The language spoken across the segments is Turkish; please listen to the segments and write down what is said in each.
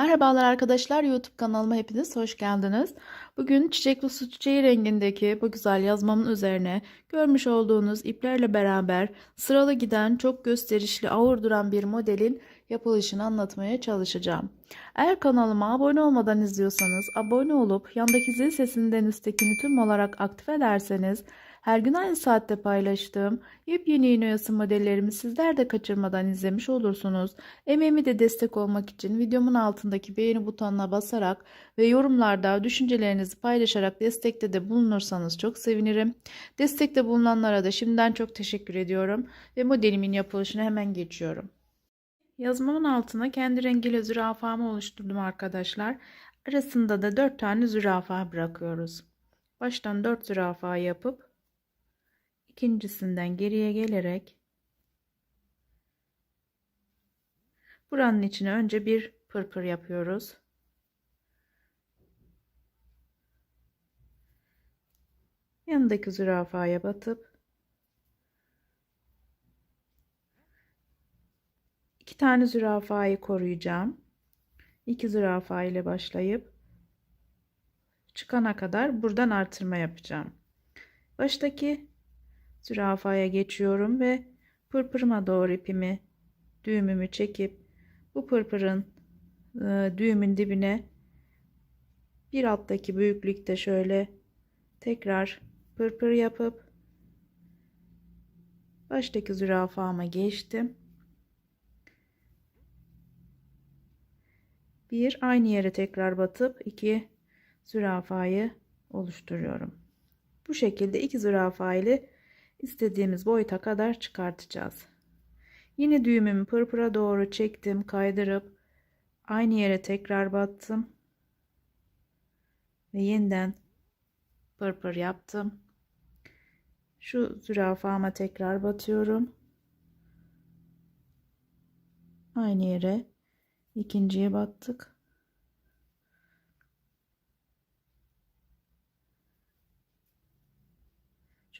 Merhabalar arkadaşlar YouTube kanalıma hepiniz hoş geldiniz. Bugün çiçekli su çiçeği rengindeki bu güzel yazmamın üzerine görmüş olduğunuz iplerle beraber sıralı giden çok gösterişli ağır duran bir modelin yapılışını anlatmaya çalışacağım. Eğer kanalıma abone olmadan izliyorsanız abone olup yandaki zil sesinden üsttekini tüm olarak aktif ederseniz her gün aynı saatte paylaştığım yepyeni iğne oyası modellerimi sizler de kaçırmadan izlemiş olursunuz. Emeğimi de destek olmak için videomun altındaki beğeni butonuna basarak ve yorumlarda düşüncelerinizi paylaşarak destekte de bulunursanız çok sevinirim. Destekte bulunanlara da şimdiden çok teşekkür ediyorum ve modelimin yapılışına hemen geçiyorum. Yazmamın altına kendi rengiyle zürafamı oluşturdum arkadaşlar. Arasında da 4 tane zürafa bırakıyoruz. Baştan 4 zürafa yapıp ikincisinden geriye gelerek buranın içine önce bir pırpır yapıyoruz. Yanındaki zürafaya batıp iki tane zürafayı koruyacağım. İki zürafa ile başlayıp çıkana kadar buradan artırma yapacağım. Baştaki zürafaya geçiyorum ve pırpırıma doğru ipimi düğümümü çekip bu pırpırın e, düğümün dibine bir alttaki büyüklükte şöyle tekrar pırpır yapıp baştaki zürafama geçtim. Bir aynı yere tekrar batıp iki zürafayı oluşturuyorum. Bu şekilde iki zürafa ile istediğimiz boyuta kadar çıkartacağız. Yine düğümümü pırpıra doğru çektim, kaydırıp aynı yere tekrar battım ve yeniden pırpır yaptım. Şu zürafama tekrar batıyorum. Aynı yere ikinciye battık.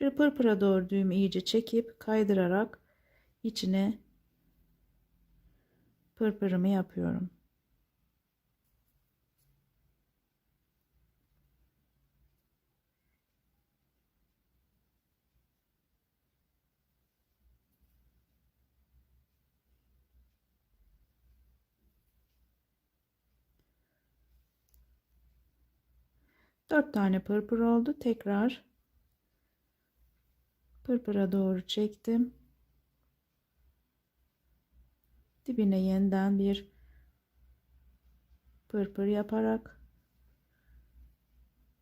Şöyle pırpıra doğru düğümü iyice çekip kaydırarak içine pırpırımı yapıyorum. Dört tane pırpır oldu. Tekrar pırpıra doğru çektim. Dibine yeniden bir pırpır yaparak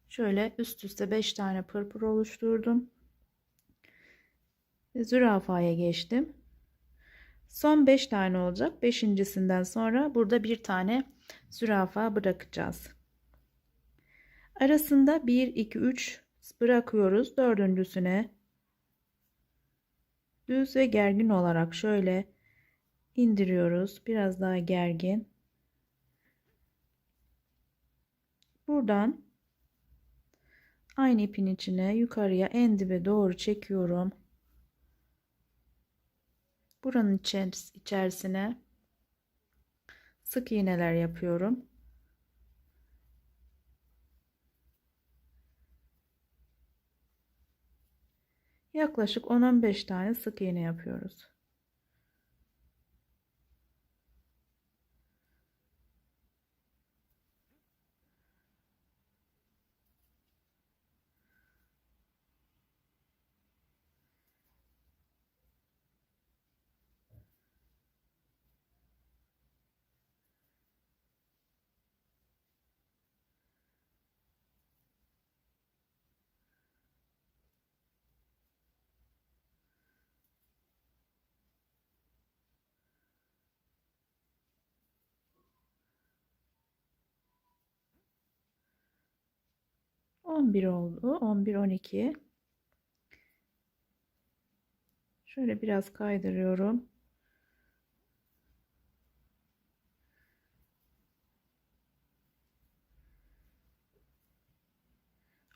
şöyle üst üste 5 tane pırpır oluşturdum. Zürafaya geçtim. Son 5 tane olacak. Beşincisinden sonra burada bir tane zürafa bırakacağız. Arasında 1 2 3 bırakıyoruz. Dördüncüsüne düz ve gergin olarak şöyle indiriyoruz. Biraz daha gergin. Buradan aynı ipin içine yukarıya en dibe doğru çekiyorum. Buranın içerisine sık iğneler yapıyorum. Yaklaşık 10-15 tane sık iğne yapıyoruz. On bir oldu. On bir, on iki. Şöyle biraz kaydırıyorum.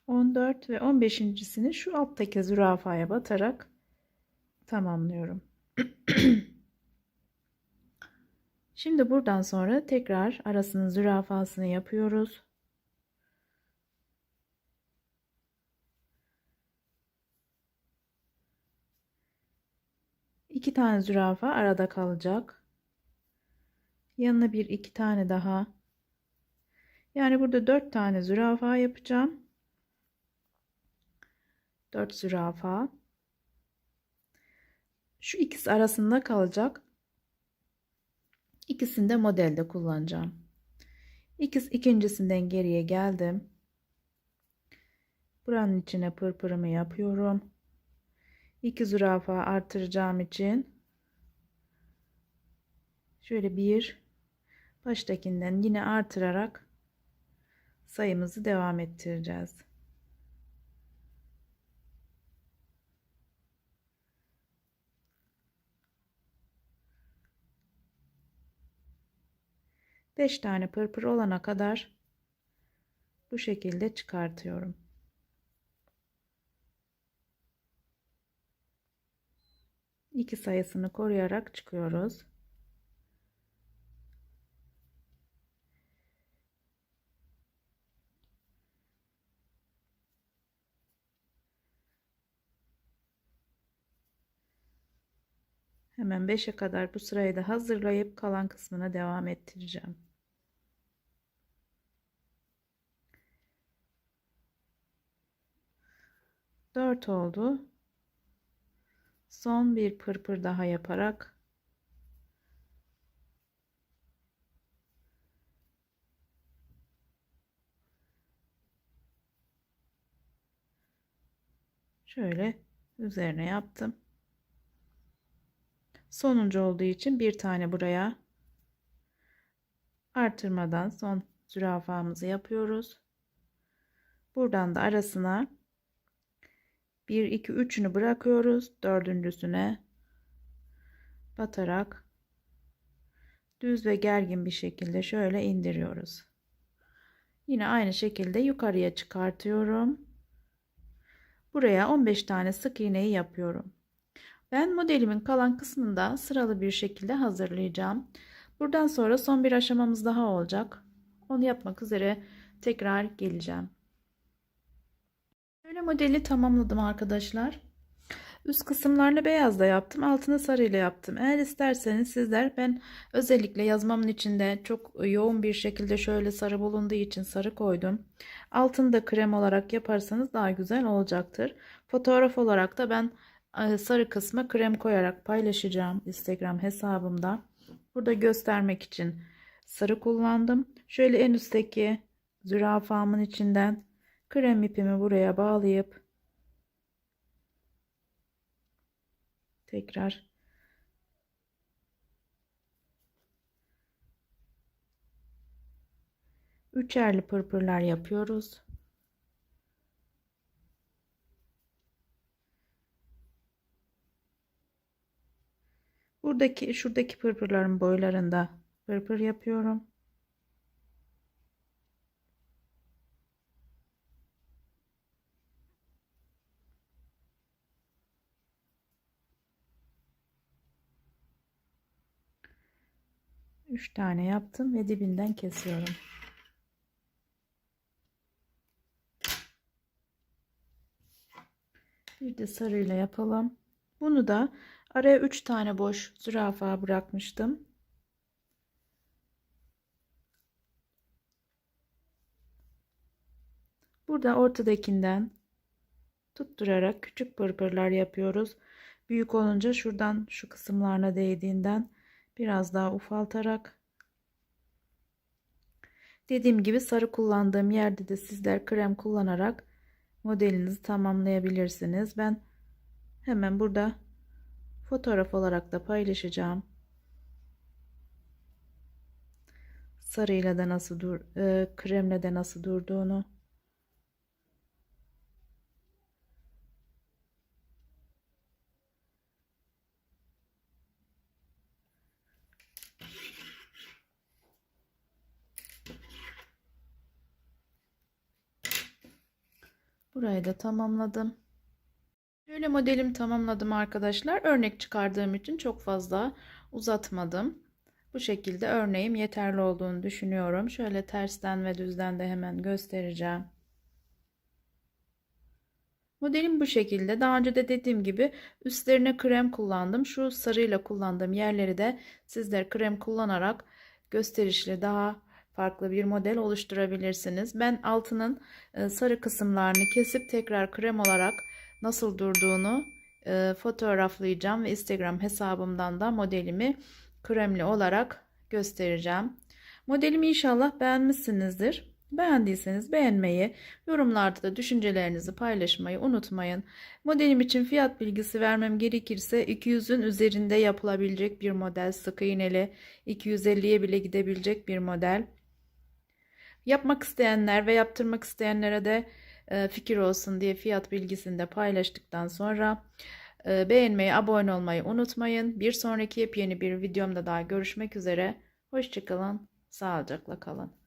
14 ve 15.sini şu alttaki zürafaya batarak tamamlıyorum. Şimdi buradan sonra tekrar arasının zürafasını yapıyoruz. İki tane zürafa arada kalacak. Yanına bir iki tane daha. Yani burada dört tane zürafa yapacağım. Dört zürafa. Şu ikisi arasında kalacak. İkisini de modelde kullanacağım. İkisi ikincisinden geriye geldim. Buranın içine pırpırımı yapıyorum. İki zürafa artıracağım için şöyle bir baştakinden yine artırarak sayımızı devam ettireceğiz. Beş tane pırpır olana kadar bu şekilde çıkartıyorum. İki sayısını koruyarak çıkıyoruz. Hemen 5'e kadar bu sırayı da hazırlayıp kalan kısmına devam ettireceğim. Dört oldu. Son bir pırpır daha yaparak şöyle üzerine yaptım. Sonuncu olduğu için bir tane buraya artırmadan son zürafamızı yapıyoruz. Buradan da arasına 1 2 3'ünü bırakıyoruz. Dördüncüsüne batarak düz ve gergin bir şekilde şöyle indiriyoruz. Yine aynı şekilde yukarıya çıkartıyorum. Buraya 15 tane sık iğneyi yapıyorum. Ben modelimin kalan kısmında sıralı bir şekilde hazırlayacağım. Buradan sonra son bir aşamamız daha olacak. Onu yapmak üzere tekrar geleceğim. Modeli tamamladım arkadaşlar. Üst kısımlarını beyazla yaptım. Altını sarıyla yaptım. Eğer isterseniz sizler ben özellikle yazmamın içinde çok yoğun bir şekilde şöyle sarı bulunduğu için sarı koydum. Altını da krem olarak yaparsanız daha güzel olacaktır. Fotoğraf olarak da ben e, sarı kısma krem koyarak paylaşacağım Instagram hesabımda. Burada göstermek için sarı kullandım. Şöyle en üstteki zürafamın içinden krem ipimi buraya bağlayıp tekrar üçerli pırpırlar yapıyoruz. Buradaki şuradaki pırpırların boylarında pırpır yapıyorum. Üç tane yaptım ve dibinden kesiyorum. Bir de sarıyla yapalım. Bunu da Araya 3 tane boş zürafa bırakmıştım. Burada ortadakinden tutturarak küçük pırpırlar yapıyoruz. Büyük olunca şuradan şu kısımlarına değdiğinden biraz daha ufaltarak dediğim gibi sarı kullandığım yerde de sizler krem kullanarak modelinizi tamamlayabilirsiniz. Ben hemen burada fotoğraf olarak da paylaşacağım. Sarıyla da nasıl dur, e, kremle de nasıl durduğunu. Burayı da tamamladım. Böyle modelimi tamamladım arkadaşlar. Örnek çıkardığım için çok fazla uzatmadım. Bu şekilde örneğim yeterli olduğunu düşünüyorum. Şöyle tersten ve düzden de hemen göstereceğim. Modelim bu şekilde. Daha önce de dediğim gibi üstlerine krem kullandım. Şu sarıyla kullandığım yerleri de sizler krem kullanarak gösterişli daha farklı bir model oluşturabilirsiniz. Ben altının e, sarı kısımlarını kesip tekrar krem olarak nasıl durduğunu e, fotoğraflayacağım ve Instagram hesabımdan da modelimi kremli olarak göstereceğim. Modelimi inşallah beğenmişsinizdir. Beğendiyseniz beğenmeyi, yorumlarda da düşüncelerinizi paylaşmayı unutmayın. Modelim için fiyat bilgisi vermem gerekirse 200'ün üzerinde yapılabilecek bir model. Sık iğneli 250'ye bile gidebilecek bir model. Yapmak isteyenler ve yaptırmak isteyenlere de e, fikir olsun diye fiyat bilgisini de paylaştıktan sonra e, beğenmeyi, abone olmayı unutmayın. Bir sonraki yepyeni bir videomda daha görüşmek üzere. Hoşçakalın, sağlıcakla kalın.